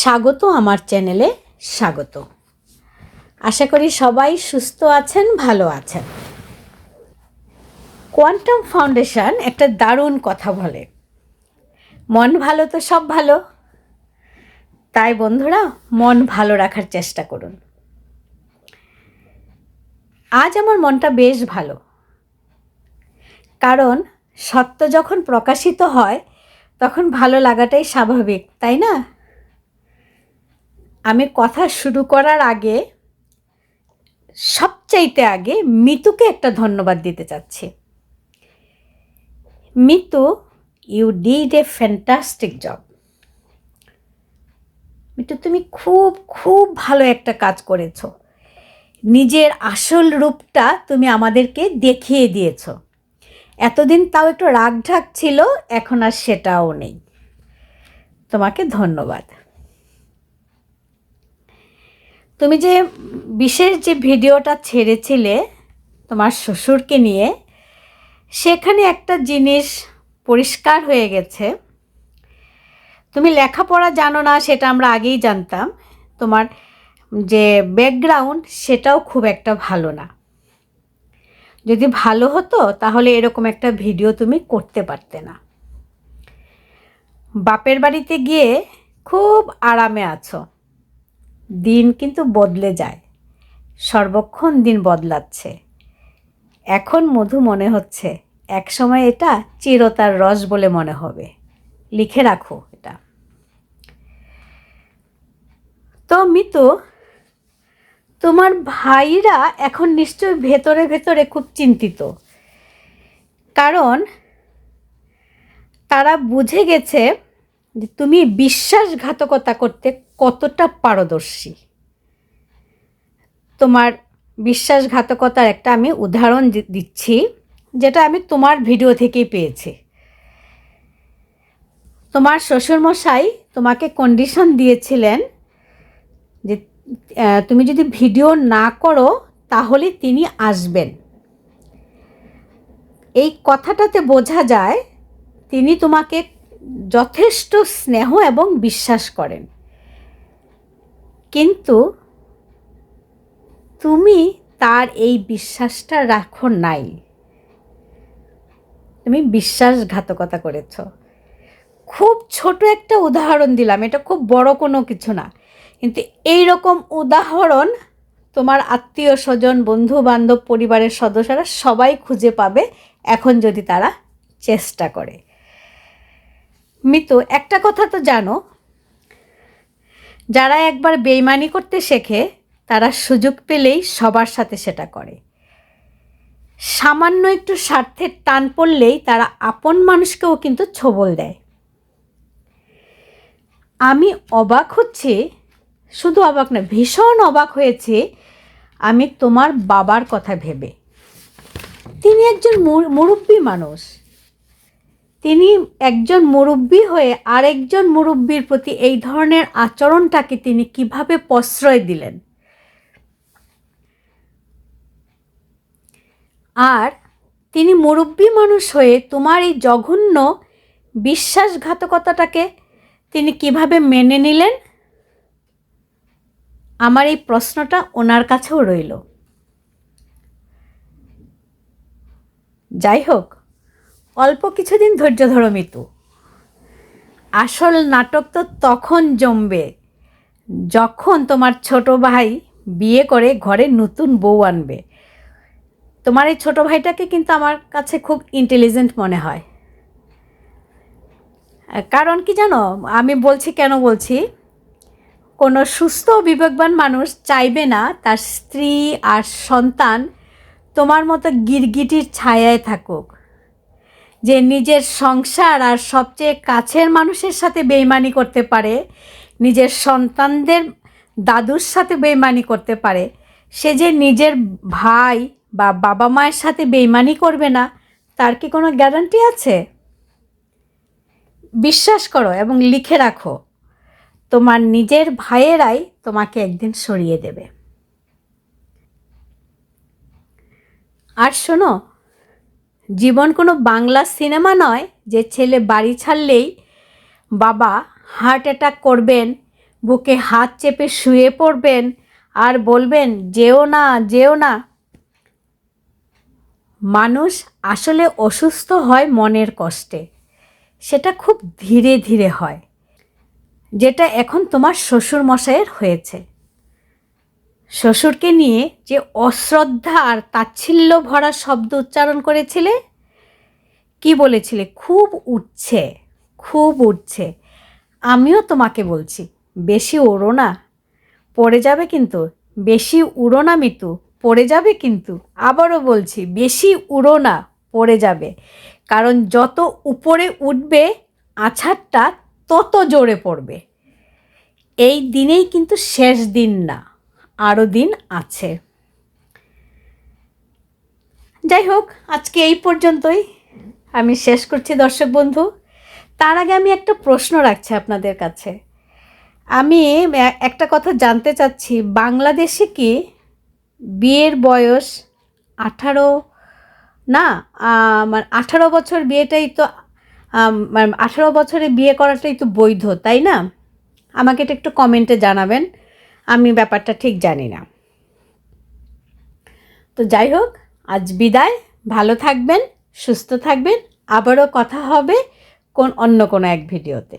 স্বাগত আমার চ্যানেলে স্বাগত। আশা করি সবাই সুস্থ আছেন, ভালো আছেন। কোয়ান্টাম ফাউন্ডেশন একটা দারুণ কথা বলে। মন ভালো তো সব ভালো। তাই বন্ধুরা, মন ভালো রাখার চেষ্টা করুন। আজ আমার মনটা বেশ ভালো। কারণ সত্য যখন প্রকাশিত হয়, তখন ভালো লাগাটাই স্বাভাবিক, তাই না? আমি কথা শুরু করার আগে, সবচাইতে আগে মিতুকে একটা ধন্যবাদ দিতে চাচ্ছি। Mitu you did a fantastic job Mitu, তুমি খুব খুব ভালো একটা কাজ করেছ। নিজের আসল রূপটা তুমি আমাদেরকে দেখিয়ে দিয়েছ। এতদিন তাও একটু রাগঢাক ছিল, এখন আর সেটাও নেই। তোমাকে ধন্যবাদ। তুমি যে বিশেষ যে ভিডিওটা ছেড়েছিলে তোমার শ্বশুরকে নিয়ে, সেখানে একটা জিনিস পরিষ্কার হয়ে গেছে। তুমি লেখাপড়া জানো না, সেটা আমরা আগেই জানতাম। তোমার যে ব্যাকগ্রাউন্ড সেটাও খুব একটা ভালো না। যদি ভালো হতো, তাহলে এরকম একটা ভিডিও তুমি করতে পারতে না। বাপের বাড়িতে গিয়ে খুব আরামে আছো। দিন কিন্তু বদলে যায়। সর্বক্ষণ দিন বদলাচ্ছে। এখন মধু মনে হচ্ছে, একসময় এটা চিরতার রস বলে মনে হবে। লিখে রাখো এটা। তো মিতু, তোমার ভাইরা এখন নিশ্চয় ভেতরে ভেতরে খুব চিন্তিত। কারণ তারা বুঝে গেছে যে তুমি বিশ্বাসঘাতকতা করতে কতটা পারদর্শী? তোমার বিশ্বাসঘাতকতার একটা আমি উদাহরণ দিচ্ছি, যেটা আমি তোমার ভিডিও থেকেই পেয়েছি। তোমার শ্বশুরমশাই তোমাকে কন্ডিশন দিয়েছিলেন যে তুমি যদি ভিডিও না করো তাহলে তিনি আসবেন। এই কথাটাতে বোঝা যায়, তিনি তোমাকে যথেষ্ট স্নেহ এবং বিশ্বাস করেন। কিন্তু তুমি তার এই বিশ্বাসটা রাখো নাই। তুমি বিশ্বাসঘাতকতা করেছ। খুব ছোট একটা উদাহরণ দিলাম, এটা খুব বড় কোনো কিছু না। কিন্তু এই রকম উদাহরণ তোমার আত্মীয় স্বজন বন্ধু বান্ধব পরিবারের সদস্যরা সবাই খুঁজে পাবে, এখন যদি তারা চেষ্টা করে। মিতু, একটা কথা তো জানো। যারা একবার বেইমানি করতে শেখে, তারা সুযোগ পেলেই সবার সাথে সেটা করে। সামান্য একটু স্বার্থের টান পড়লেই তারা আপন মানুষকেও কিন্তু ছবল দেয়। আমি অবাক হচ্ছি, শুধু অবাক না, ভীষণ অবাক হয়েছে আমি তোমার বাবার কথা ভেবে। তিনি একজন মুরব্বী মানুষ। তিনি একজন মুরব্বী হয়ে আরেকজন মুরব্বীর প্রতি এই ধরনের আচরণটাকে তিনি কীভাবে প্রশ্রয় দিলেন? আর, তিনি মুরব্বী মানুষ হয়ে তোমার এই জঘন্য বিশ্বাসঘাতকতাটাকে তিনি কীভাবে মেনে নিলেন? আমার এই প্রশ্নটা ওনার কাছেও রইল। যাই হোক অল্প কিছুদিন ধৈর্য ধরো, মিতু। আসল নাটক তো তখন জমবে যখন তোমার ছোট ভাই বিয়ে করে ঘরে নতুন বউ আনবে। তোমার এই ছোটো ভাইটাকে কিন্তু আমার কাছে খুব ইন্টেলিজেন্ট মনে হয়। কারণ কি জানো, আমি বলছি কেন বলছি, কোনো সুস্থ বিবেকবান মানুষ চাইবে না তার স্ত্রী আর সন্তান তোমার মতো গিরগিটির ছায়ায় থাকুক। যে নিজের সংসার আর সবচেয়ে কাছের মানুষের সাথে বেইমানি করতে পারে, নিজের সন্তানদের দাদুর সাথে বেইমানি করতে পারে, সে যে নিজের ভাই বা বাবা মায়ের সাথে বেইমানি করবে না, তার কি কোনো গ্যারান্টি আছে? বিশ্বাস করো এবং লিখে রাখো, তোমার নিজের ভাইয়েরাই তোমাকে একদিন সরিয়ে দেবে। আর শোনো জীবন কোনো বাংলা সিনেমা নয় যে ছেলে বাড়ি ছাড়লেই বাবা হার্ট অ্যাটাক করবেন, বুকে হাত চেপে শুয়ে পড়বেন আর বলবেন, যেও না যেও না। মানুষ আসলে অসুস্থ হয় মনের কষ্টে। সেটা খুব ধীরে ধীরে হয়, যেটা এখন তোমার শ্বশুর মশাইয়ের হয়েছে। শ্বশুরকে নিয়ে যে অশ্রদ্ধা আর তাচ্ছিল্য ভরা শব্দ উচ্চারণ করেছিলে? কি বলেছিলে? খুব উঠছে খুব উঠছে। আমিও তোমাকে বলছি, বেশি ওড়ো না। পড়ে যাবে কিন্তু, বেশি উড়ো না মিতু, পড়ে যাবে কিন্তু। আবারও বলছি, বেশি উড়ো না, পড়ে যাবে। কারণ যত উপরে উঠবে, আছাড়টা তত জোরে পড়বে। এই দিনেই কিন্তু শেষ দিন না। আরও দিন আছে। যাই হোক আজকে এই পর্যন্তই। আমি শেষ করছি দর্শক বন্ধু। তার আগে আমি একটা প্রশ্ন রাখছি আপনাদের কাছে। আমি একটা কথা জানতে চাচ্ছি, বাংলাদেশে কি বিয়ের বয়স আঠারো, না মানে আঠারো বছর বিয়েটাই তো মানে আঠারো বছরে বিয়ে করাটাই তো বৈধ, তাই না? আমাকে এটা একটু কমেন্টে জানাবেন। আমি ব্যাপারটা ঠিক জানি না। তো যাই হোক, আজ বিদায়। ভালো থাকবেন, সুস্থ থাকবেন। আবারও কথা হবে কোন, অন্য কোনো এক ভিডিওতে।